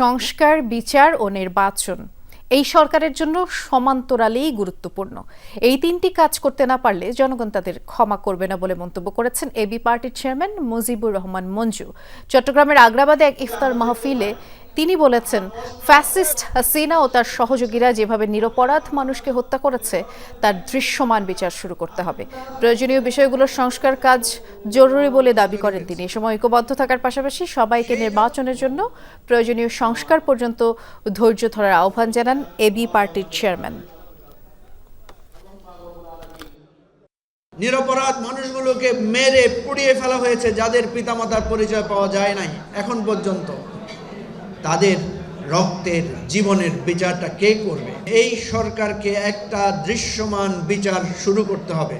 সংস্কার, বিচার ও নির্বাচন। এই সরকারের জন্য সমান্তরালেই গুরুত্বপূর্ণ। এই তিনটি কাজ করতে না পারলে জনগণ তাদের ক্ষমা করবে না বলে মন্তব্য করেছেন এবি পার্টির চেয়ারম্যান মুজিবুর রহমান মঞ্জু। চট্টগ্রামের আগ্রাবাদে এক ইফতার মাহফিলে তিনি বলেছেন, ফ্যাসিস্ট হাসিনা ও তার সহযোগীরা যেভাবে নিরপরাধ মানুষকে হত্যা করেছে, তার দৃশ্যমান বিচার শুরু করতে হবে। প্রয়োজনীয় বিষয়গুলোর সংস্কার কাজ জরুরি বলে দাবি করেন তিনি। এ সময় ঐক্যবদ্ধ থাকার পাশাপাশি সবাইকে নির্বাচনের জন্য প্রয়োজনীয় সংস্কার পর্যন্ত ধৈর্য ধরার আহ্বান জানান এবি পার্টির চেয়ারম্যান। নিরপরাধ মানুষগুলোকে মেরে পুড়িয়ে ফেলা হয়েছে যাদের পিতামাতার পরিচয় পাওয়া যায় নাই, এখন পর্যন্ত। তাদের রক্তের জীবনের বিচারটা কে করবে? এই সরকারকে একটা দৃশ্যমান বিচার শুরু করতে হবে।